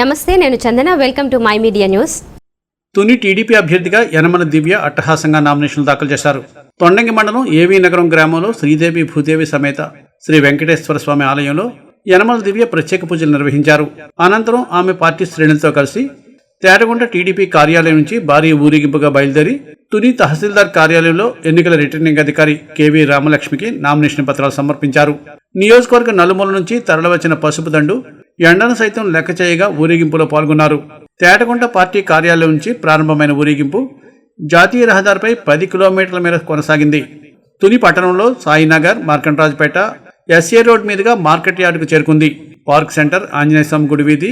నమస్తే నేను Chandana. Welcome to my media news Tuni TDP అభ్యర్థిగా యనమల దివ్య అట్టహాసంగా నామినేషన్లు దాఖలు చేశారు. తొండంగి మండలం ఏవీ నగరం గ్రామంలో శ్రీదేవి భూదేవి సమేత శ్రీ వెంకటేశ్వర స్వామి ఆలయంలో యనమల దివ్య ప్రత్యేక పూజలు నిర్వహించారు. అనంతరం ఆమె పార్టీ శ్రేణులతో కలిసి తేటగుంట టీడీపీ కార్యాలయం నుంచి భారీ ఊరేగింపుగా బయలుదేరి తుని తహసీల్దార్ కార్యాలయంలో ఎన్నికల రిటర్నింగ్ అధికారి కెవి రామలక్ష్మికి నామినేషన్ పత్రాలు సమర్పించారు. నియోజకవర్గ నలుమూల నుంచి తరలివచ్చిన పసుపు దండు ఎండను సైతం లెక్క చేయగా ఊరేగింపులో పాల్గొన్నారు. తేటగుంట పార్టీ కార్యాలయం నుంచి ప్రారంభమైన ఊరేగింపు జాతీయ రహదారిపై పది కిలోమీటర్ల మేర కొనసాగింది. తుని పట్టణంలో సాయినగర్ మార్కంట్రాజ్పేట ఎస్ఏ రోడ్ మీదుగా మార్కెట్ యార్డుకు చేరుకుంది. పార్క్ సెంటర్ ఆంజనేయస్వామి గుడి వీధి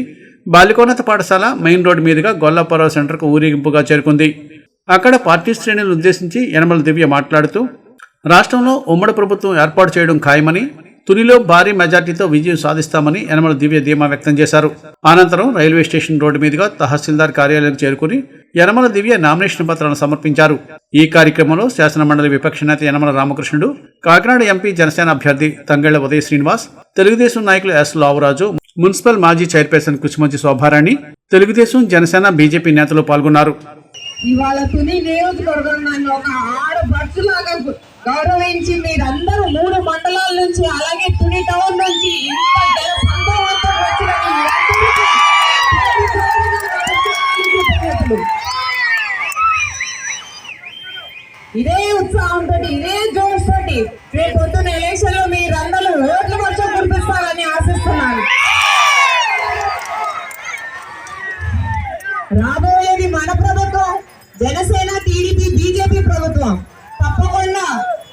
బాలికోన్నత పాఠశాల మెయిన్ రోడ్ మీదుగా గొల్లపరవ సెంటర్కు ఊరేగింపుగా చేరుకుంది. అక్కడ పార్టీ శ్రేణులను ఉద్దేశించి యనమల దివ్య మాట్లాడుతూ రాష్ట్రంలో ఉమ్మడి ప్రభుత్వం ఏర్పాటు చేయడం ఖాయమని తునిలో భారీ మెజార్టీతో విజయం సాధిస్తామని యనమల దివ్య ధీమా వ్యక్తం చేశారు. అనంతరం రైల్వే స్టేషన్ రోడ్డు మీదుగా తహసీల్దార్ కార్యాలయం చేరుకుని యనమల దివ్య నామినేషన్ పత్రాలను సమర్పించారు. ఈ కార్యక్రమంలో శాసన మండలి విపక్ష నేత యనమల రామకృష్ణుడు కాకినాడ ఎంపీ జనసేన అభ్యర్థి తంగళ్ళ ఉదయ శ్రీనివాస్ తెలుగుదేశం నాయకులు ఎస్ లావురాజు మున్సిపల్ మాజీ చైర్పర్సన్ కుసుమంచి శోభారాణి తెలుగుదేశం జనసేన బీజేపీ నేతలు పాల్గొన్నారు. ఇవాళ తుని నియోజకవర్గం నన్ను ఒక ఆడపడుచులాగా గౌరవించి మీరందరూ మూడు మండలాల నుంచి అలాగే తుని టౌన్ నుంచి ఇంత జన సందోహంతో వచ్చిన మీ అందరికీ కృతజ్ఞతలు. ఇదే జోష్ తోటి రేపు పొద్దున్న ఎలక్షన్లో మీరందరూ ఓట్లు వర్షం కురిపిస్తారని ఆశిస్తున్నాను రాబోయేది మన ప్రభుత్వం జనసేన టీడీపీ బీజేపీ ప్రభుత్వం తప్పకుండా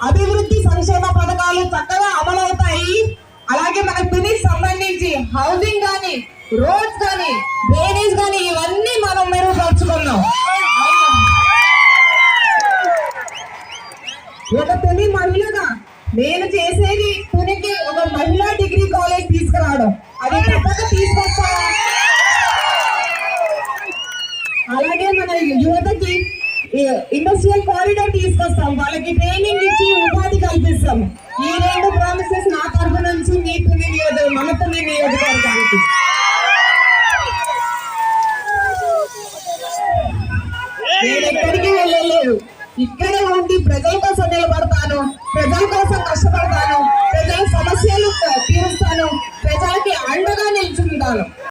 అభివృద్ధి సంక్షేమ పథకాలు చక్కగా అమలవుతాయి. అలాగే మన తునికి సంబంధించి హౌసింగ్ కానీ రోడ్స్ కానీ డ్రైనేజ్ కానీ ఇవన్నీ మనం మెరుగుపరుచుకున్నాం. ఒక తుని మహిళగా నేను చేసేది పునికి ఒక మహిళా డిగ్రీ కాలేజ్ తీసుకురావడం. అది తప్పక తీసుకొస్తా? అలాగే మన యువతకి ఇండస్ట్రియల్ కారిడార్ తీసుకొస్తాం. వాళ్ళకి ట్రైనింగ్ ఇచ్చి ప్రామిసెస్ ఈ రెండు ప్రామిసెస్ నా తరపు నుంచి మీకు నియోజక నియోజకవర్గం నియోజకవర్గానికి. నేను ఎక్కడికి వెళ్ళలేదు. ఇక్కడే ఉండి ప్రజల కోసం నిలబడతాను. ప్రజల కోసం కష్టపడతాను.